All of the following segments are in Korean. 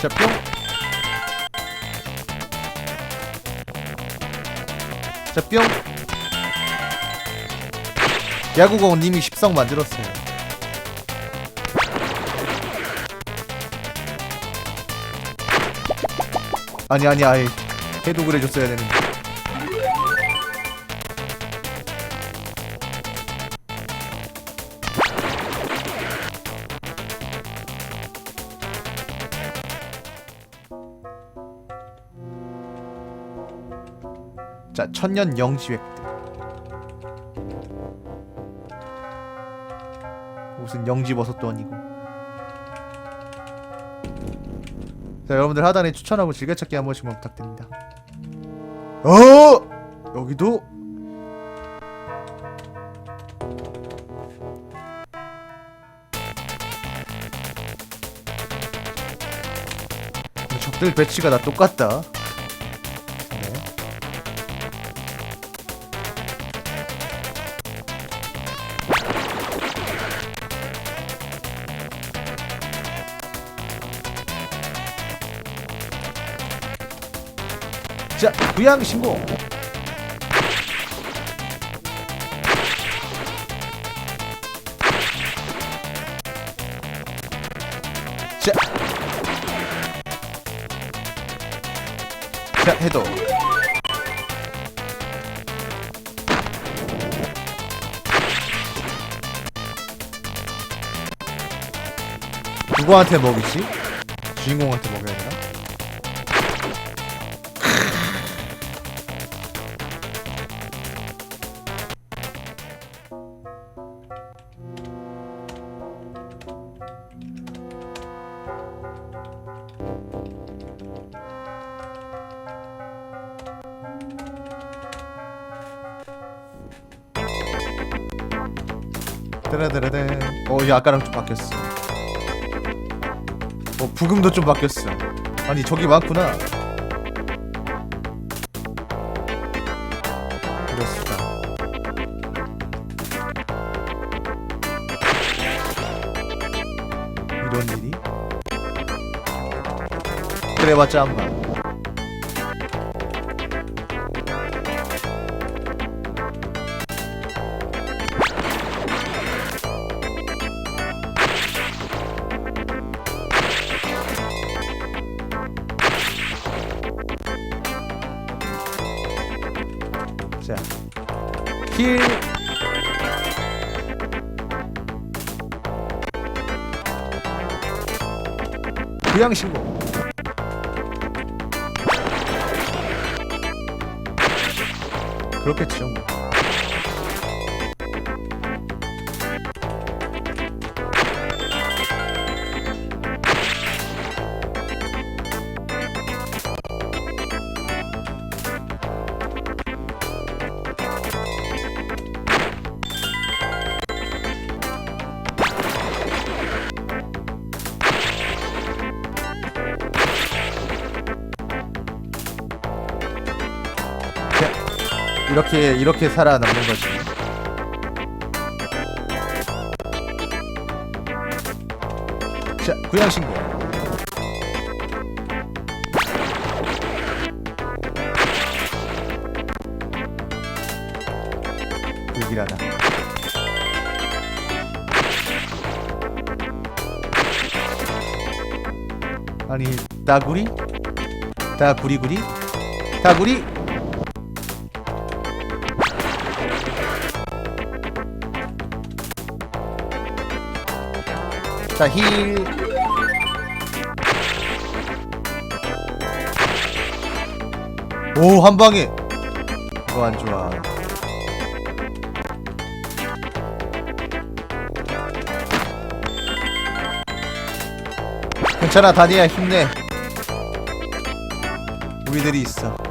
자, 뿅. 자, 뿅. 야구공 님이 십성 만들었어요. 아니 아니 아이 해독을 해줬어야 되는데. 천년 영지 획득. 무슨 영지 버섯도 아니고. 자, 여러분들 하단에 추천하고 즐겨찾기 한 번씩만 부탁드립니다. 어! 여기도 적들 배치가 다 똑같다. 부양 신고. 자. 자, 해도. 누구한테 먹이지? 주인공한테 먹여 어, 이제 아까랑 좀 바뀌었어. 어, 부금도 좀 바뀌었어. 아니, 저기 많구나. 그렇습니다. 이런 일이? 그래봤자 한 번. 힐. 부양 신고. 그렇겠죠. 이렇게 이렇게 살아남는 거지. 자, 구양 신고. 불길하다. 아니 따구리? 따구리구리? 따구리? 자, 힐. 오, 한 방에. 이거 안 좋아. 괜찮아, 다니야, 힘내. 우리들이 있어.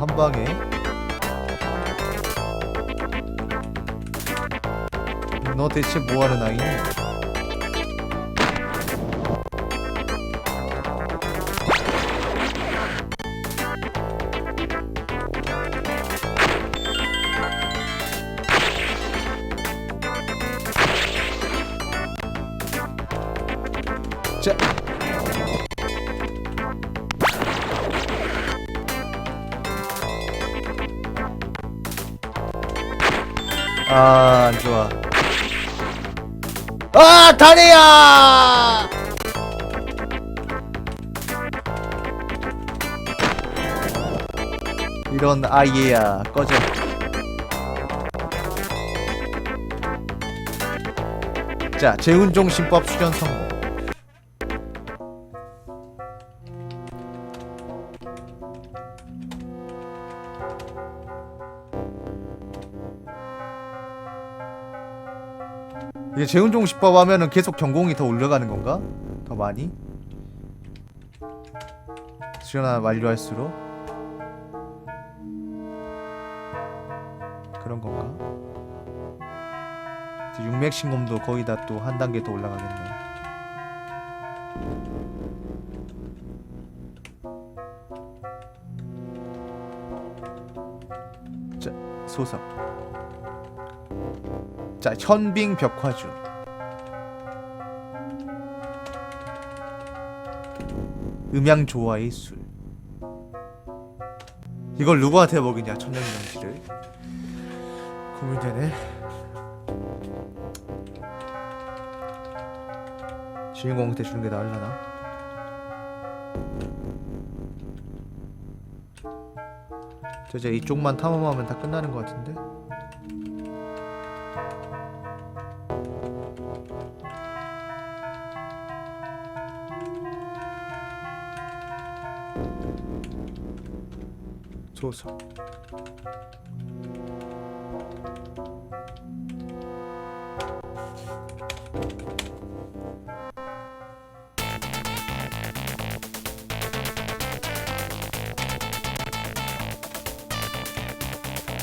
한 방에. 너 대체 뭐 하는 아이니? 다리야! 이런 아이야, 꺼져. 자, 재운종 신법 수련 성공. 이게 재운종 신법 하면은 계속 전공이 더 올라가는 건가? 더 많이? 수련하 완료할수록 그런 건가? 이제 육맥 신검도 거의 다 또 한 단계 더 올라가겠네. 자, 소석. 자, 현빙 벽화주. 음양 조화의 술. 이걸 누구한테 먹이냐 천년명지를 고민되네. 주인공한테 주는 게 나을라나? 저 이제 이쪽만 탐험하면 다 끝나는 것 같은데? 조서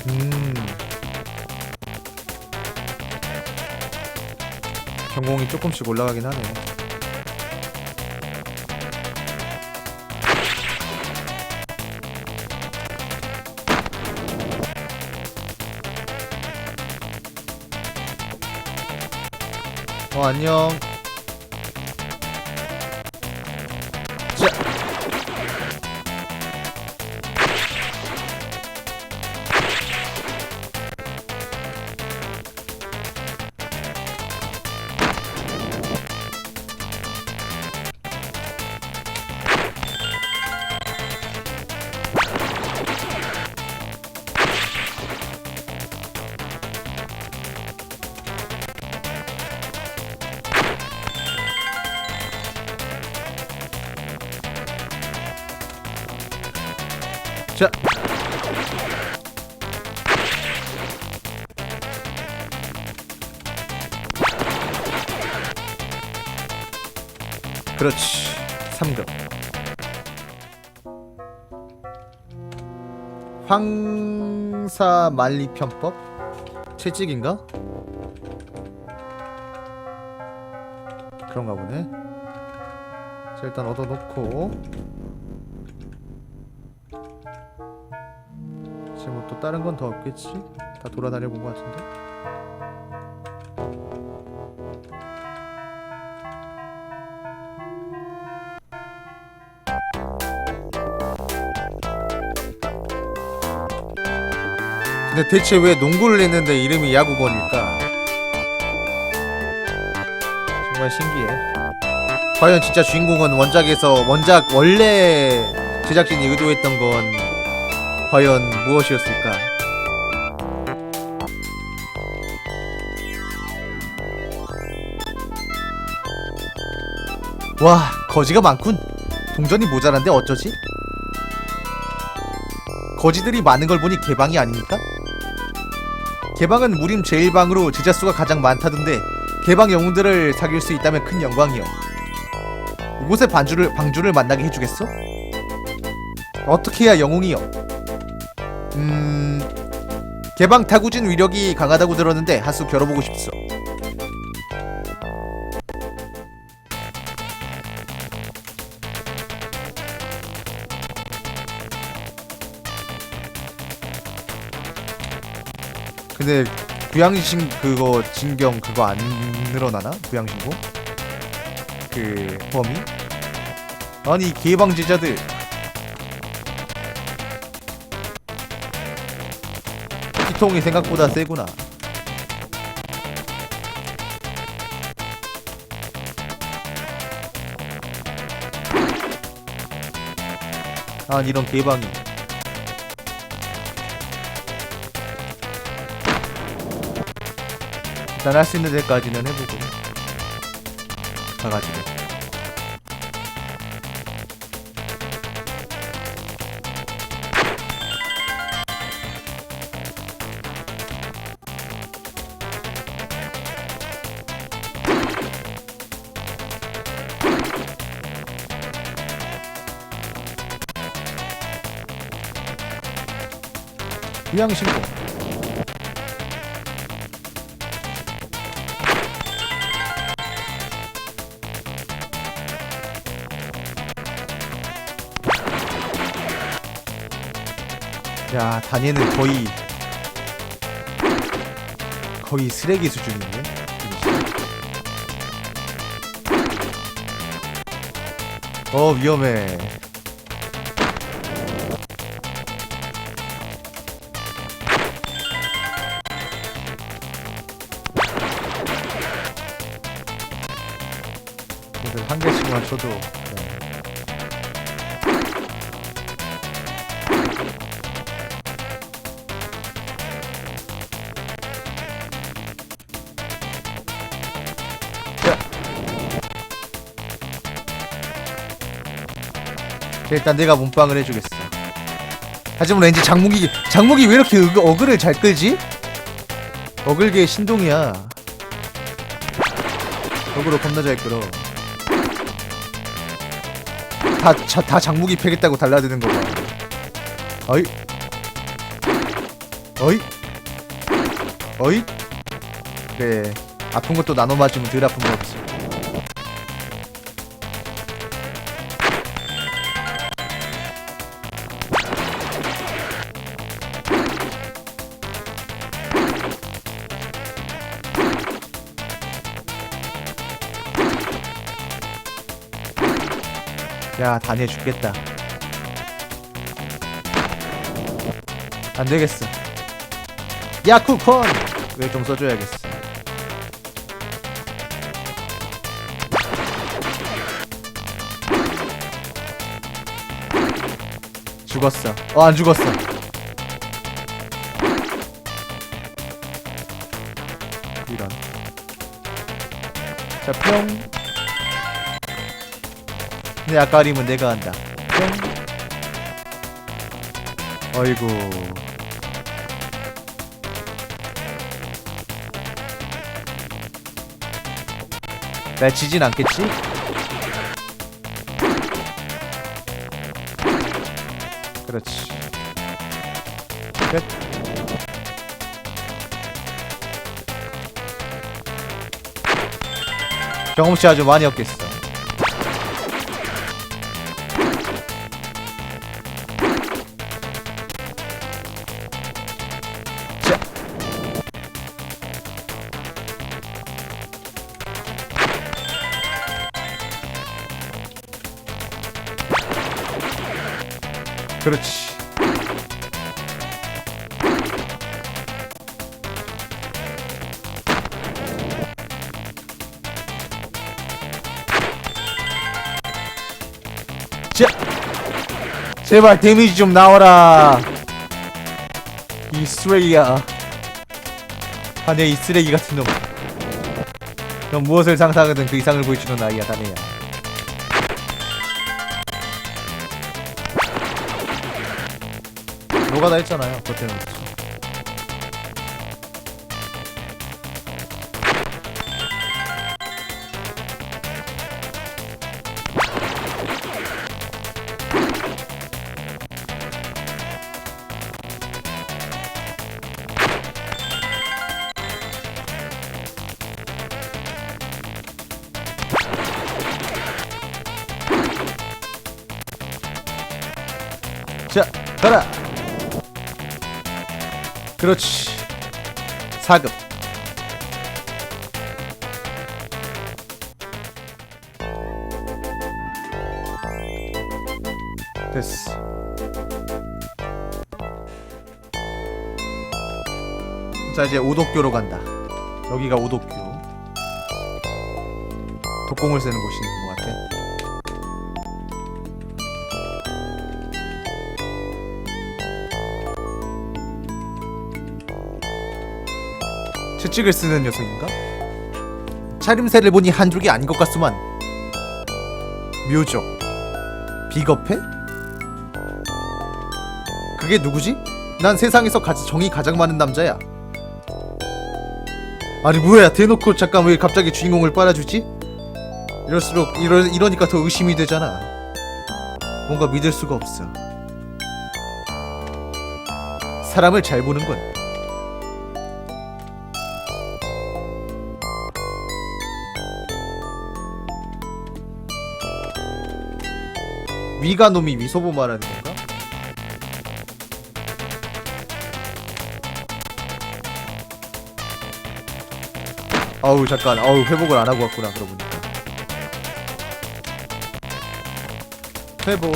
음. 전공이 조금씩 올라가긴 하네. 어 안녕. 자. 그렇지. 3급. 황사 만리 편법? 채찍인가? 그런가 보네. 자, 일단 얻어놓고 또 다른 건 더 없겠지? 다 돌아다녀 본 것 같은데. 근데 대체 왜 농구를 했는데 이름이 야구건일까? 정말 신기해. 과연 진짜 주인공은 원작에서 원작 원래 제작진이 의도했던 건 과연 무엇이었을까? 와, 거지가 많군. 동전이 모자란데 어쩌지? 거지들이 많은 걸 보니 개방이 아닙니까? 개방은 무림 제일방으로 제자수가 가장 많다던데 개방 영웅들을 사귈 수 있다면 큰 영광이요. 이곳에 반주를 방주를 만나게 해주겠어? 어떻게 해야 영웅이요? 음... 개방 타구진 위력이 강하다고 들었는데 하수 겨뤄보고 싶소. 근데 부양신 그거 진경 그거 안 늘어나나? 부양신고? 그 범위? 아니 개방제자들 피통이 생각보다 세구나. 아니 이런 개방이. 일단 할 수 있는 데까지는 해보고. 가가지고 휴양 신고. 야 단예는 거의 거의 쓰레기 수준인데 어 위험해 일단 내가 몸빵을 해주겠어. 하지만 왠지 장무기 장무기 왜 이렇게 어그, 어그를 잘 끌지? 어글계 신동이야. 어그로 겁나 잘 끌어. 다, 자, 다 장무기 패겠다고 달라드는 거 봐. 어이. 어이. 어이. 그래. 아픈 것도 나눠 맞으면 덜 아픈 거 없지. 야, 단해 죽겠다. 안 되겠어. 야, 쿠폰! 왜좀 써줘야겠어. 죽었어. 어, 안 죽었어. 이런. 자, 뿅. 내 아까림은 내가 한다. 뿅. 어이구. 나 지진 않겠지? 그렇지. 끝. 경험치 아주 많이 얻겠어. 그렇지. 자. 제발 데미지 좀 나와라. 이 쓰레기야. 아내 이 쓰레기 같은 놈. 넌 무엇을 상상하든 그 이상을 보여주는 아이야, 다네야. 노가다 했잖아요, 그때는. 자, 가라. 그렇지. 4급. 됐어. 자 이제 오독교로 간다. 여기가 오독교. 독공을 세는 곳인 것 같아. 채찍을 쓰는 녀석인가? 차림새를 보니 한족이 아닌 것 같소만. 묘족. 비겁해? 그게 누구지? 난 세상에서 가, 정이 가장 많은 남자야. 아니 뭐야 대놓고 잠깐 왜 갑자기 주인공을 빨아주지? 이럴수록 이러, 이러니까 더 의심이 되잖아. 뭔가 믿을 수가 없어. 사람을 잘 보는군. 위가 놈이 미소보 말하는 건가? 아우 잠깐. 아우 회복을 안 하고 왔구나 그러고 보니까 회복.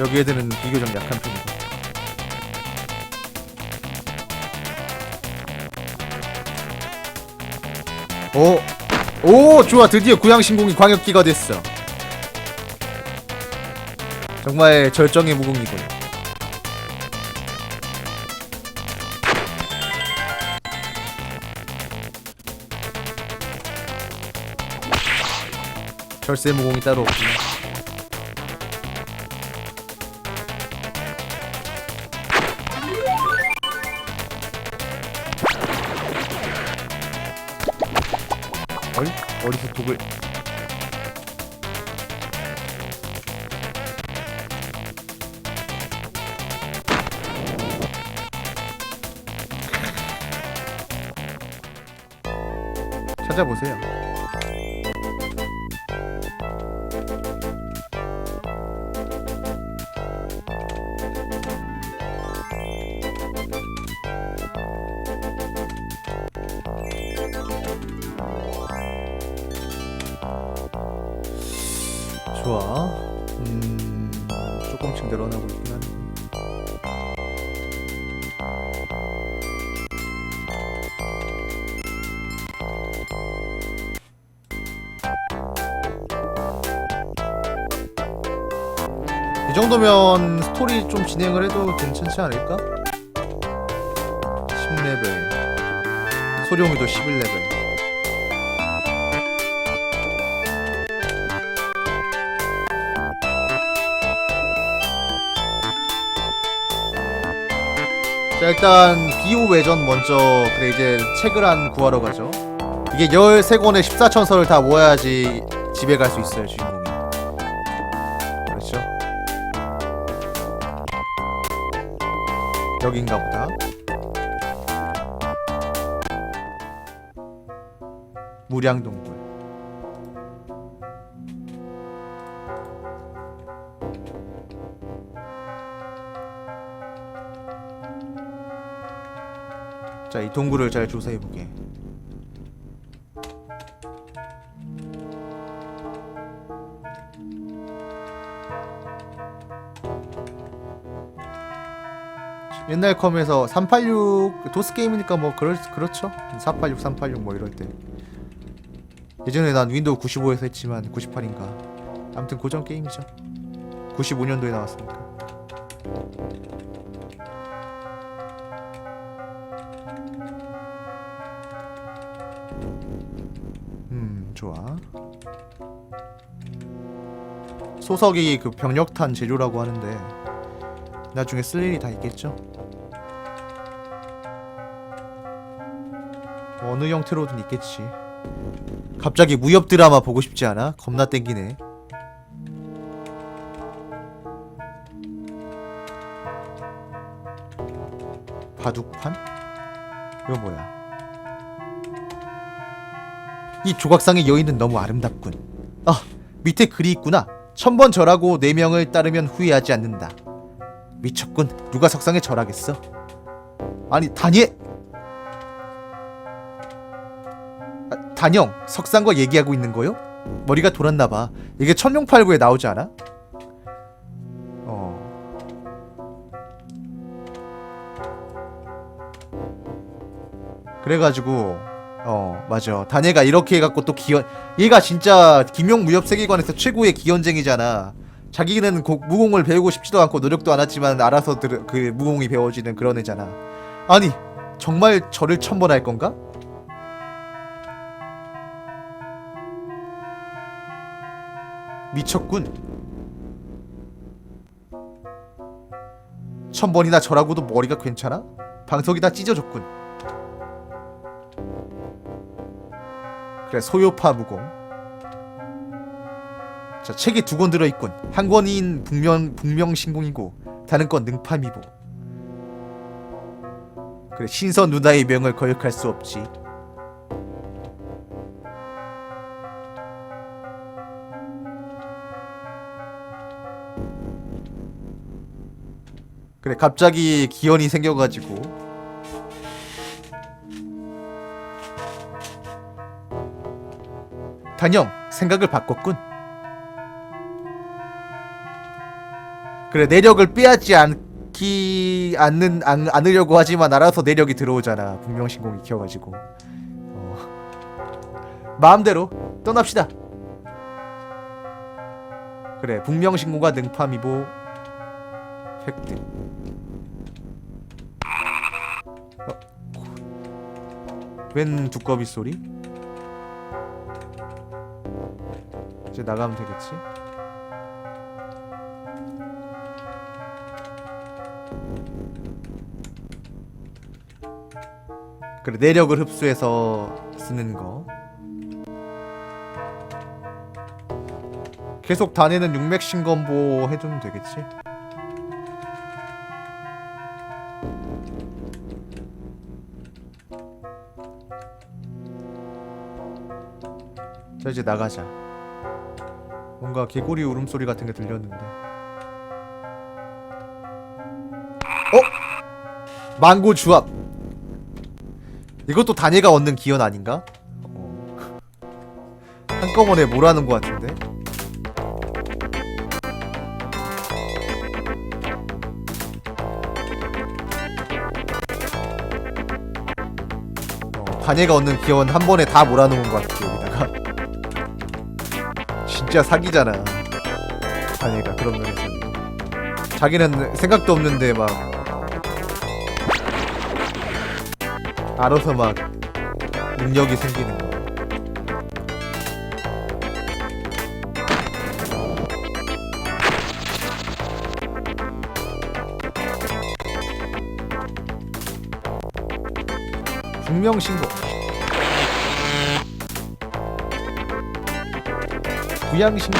여기 애들은 비교적 약한 편이다 오, 오 좋아. 드디어 구양신공이 광역기가 됐어. 정말 절정의 무공이군. 절세 무공이 따로 없구나 좋아. 음, 조금씩 늘어나고 있긴 한데. 이 정도면 스토리 좀 진행을 해도 괜찮지 않을까? 10레벨 소룡이도 11레벨 일단 비오 외전 먼저 그래 이제 책을 한 구하러 가죠. 이게 13권의 14천서를 다 모아야지 집에 갈 수 있어요 주인공이. 그렇죠? 여긴가 보다. 무량동굴 자, 이 동굴을 잘 조사해 보게. 옛날 컴에서 386 도스 게임이니까 뭐 그럴 그렇죠. 486 386 뭐 이럴 때. 예전에 난 윈도우 95에서 했지만 98인가. 아무튼 고전 게임이죠. 95년도에 나왔으니까. 음 좋아. 소석이 그 병력탄 재료라고 하는데 나중에 쓸 일이 다 있겠죠? 어느 형태로든 있겠지. 갑자기 무협 드라마 보고 싶지 않아? 겁나 땡기네. 바둑판? 이거 뭐야 이 조각상의 여인은 너무 아름답군. 아, 밑에 글이 있구나. 천번 절하고 네 명을 따르면 후회하지 않는다. 미쳤군. 누가 석상에 절하겠어? 아니 단예 아, 단영 석상과 얘기하고 있는 거요? 머리가 돌았나 봐 이게 천룡팔구에 나오지 않아? 어 그래가지고 어 맞아. 단예가 이렇게 해갖고 또 기현 얘가 진짜 김용 무협 세계관에서 최고의 기현쟁이잖아. 자기는 고- 무공을 배우고 싶지도 않고 노력도 안 했지만 알아서 들, 그 무공이 배워지는 그런 애잖아. 아니 정말 저를 천번할 건가? 미쳤군. 천번이나 저라고도 머리가 괜찮아? 방석이 다 찢어졌군 그래 소요파 무공. 자 책이 두 권 들어있군. 한 권인 북명, 북명신공이고 다른 건 능파미보. 그래 신선 누나의 명을 거역할 수 없지. 그래 갑자기 기현이 생겨가지고 단영 생각을 바꿨군 그래 내력을 빼앗지 않기 않는 안, 않으려고 하지만 알아서 내력이 들어오잖아 분명신공이 키워가지고 어. 마음대로 떠납시다 그래 분명신공과 능파미보 획득 어. 웬 두꺼비 소리? 이제 나가면 되겠지? 그래 내력을 흡수해서 쓰는 거 계속 단에는 육맥신 건보 해주면 되겠지? 자 이제 나가자 뭔가 개구리 울음소리 같은 게 들렸는데 어? 망고 주합 이것도 단예가 얻는 기원 아닌가? 어. 한꺼번에 뭐라는 것 같은데? 어, 단예가 얻는 기원 한 번에 다 몰아놓은 것 같아 여기다가 진짜 사기잖아 단예가 그런 면에서 자기는 생각도 없는데 막 알아서 막 능력이 생기는 거. 분명 신고. 부양신고.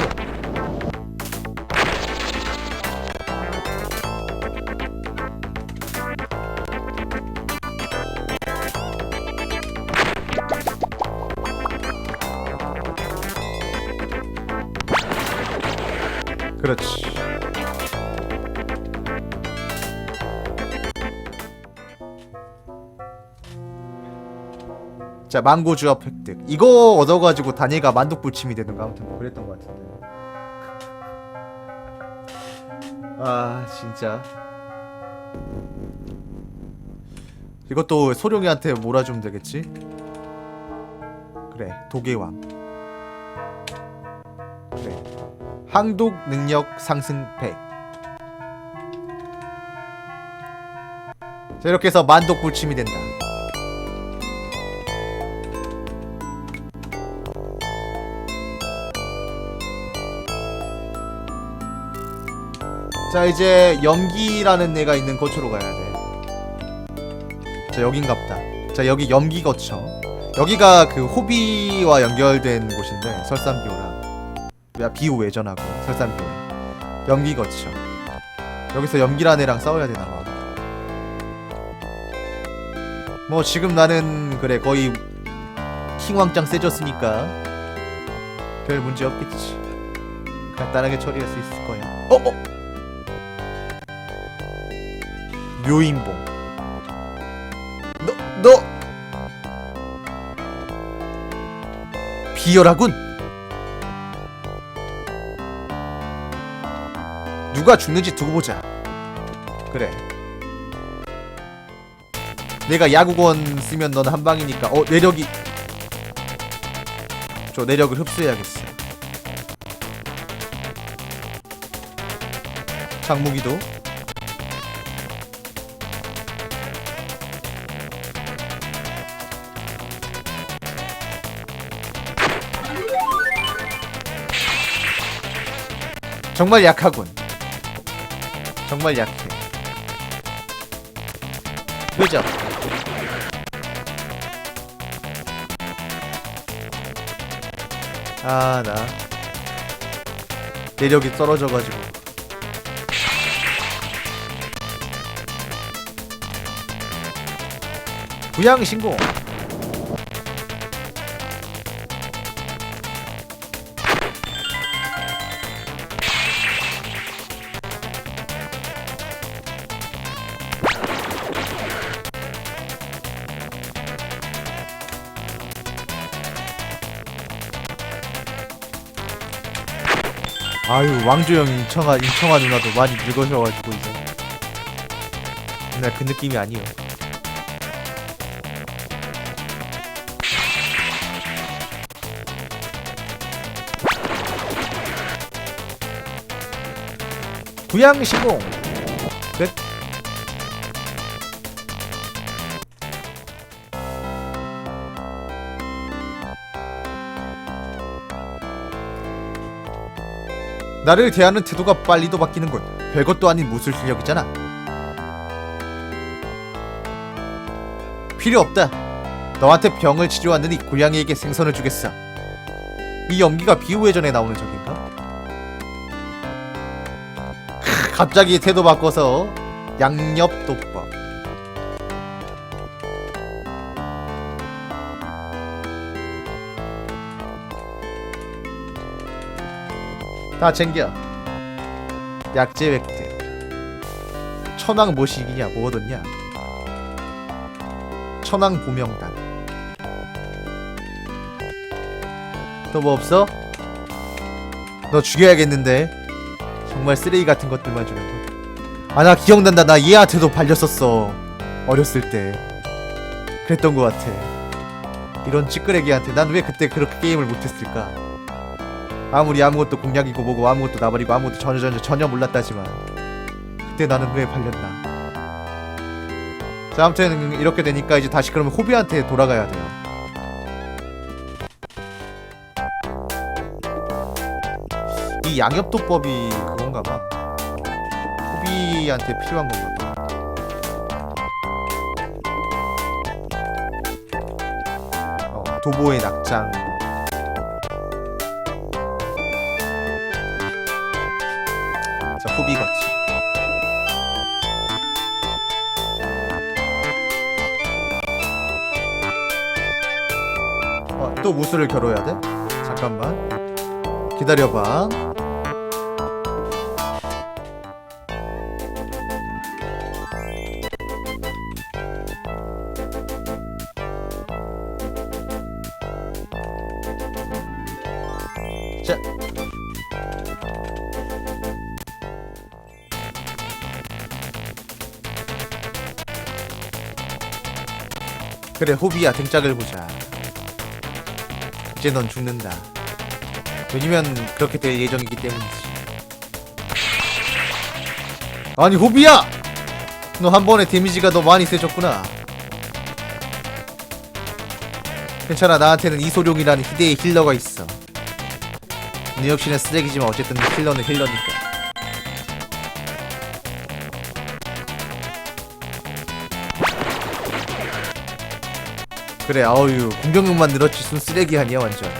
그렇지. 자 망고 주합 획득. 이거 얻어가지고 다니가 만독불침이 되는가 아무튼 뭐 그랬던 것 같은데. 아 진짜. 이것도 소룡이한테 몰아주면 되겠지? 그래 도계왕. 그래. 항독 능력 상승 100. 자 이렇게 해서 만독 불침이 된다. 자 이제 연기라는 애가 있는 거처로 가야 돼. 자 여긴갑다. 자 여기 염기 거처. 여기가 그 호비와 연결된 곳인데 설산비오랑 야 비우 외전하고 설산비오 연기 거쳐. 여기서 연기라는 애랑 싸워야 되나 봐. 뭐 지금 나는 그래 거의 킹왕짱 세졌으니까 별 문제 없겠지. 간단하게 처리할 수 있을 거야. 어 어. 묘인봉 너 비열하군. 누가 죽는지 두고 보자. 그래. 내가 야구권 쓰면 넌 한 방이니까 어 내력이 저 내력을 흡수해야겠어. 장무기도 정말 약하군. 정말 약해. 그죠? 아, 나. 내력이 떨어져가지고. 부양 신고. 왕조영 인청아 인청아 누나도 많이 늙으셔가지고 이제 옛날 그 느낌이 아니에요. 부양 시공 나를 대하는 태도가 빨리도 바뀌는군. 별것도 아닌 무술 실력이잖아. 필요 없다. 너한테 병을 치료하느니 고양이에게 생선을 주겠어. 이 연기가 비우회 전에 나오는 적인가? 크, 갑자기 태도 바꿔서 양옆도 다 챙겨. 약재 획득. 천왕 모시기냐 뭐 얻었냐? 천왕 보명단. 또 뭐 없어? 너 죽여야겠는데. 정말 쓰레기 같은 것들만 주는 거. 아나 기억난다. 나 얘한테도 발렸었어. 어렸을 때. 그랬던 것 같아. 이런 찌끄레기한테 난 왜 그때 그렇게 게임을 못했을까? 아무리 아무것도 공략이고 뭐고 아무것도 나발이고 아무것도 전혀 전혀 전혀 몰랐다지만 그때 나는 왜 발렸나? 자 아무튼 이렇게 되니까 이제 다시 그러면 호비한테 돌아가야 돼요. 이 양엽도법이 그건가 봐. 호비한테 필요한 건가 봐. 어, 도보의 낙장. 또 무술을 겨뤄야 돼? 잠깐만. 기다려봐. 자. 그래 호비야 등짝을 보자 이제 넌 죽는다. 왜냐면 그렇게 될 예정이기 때문이지. 아니 호비야! 너 한 번에 데미지가 너 많이 세졌구나. 괜찮아 나한테는 이소룡이라는 희대의 힐러가 있어. 너 역시는 쓰레기지만 어쨌든 힐러는 힐러니까 그래 아우유 공격력만 늘었지 순 쓰레기 아니야 완전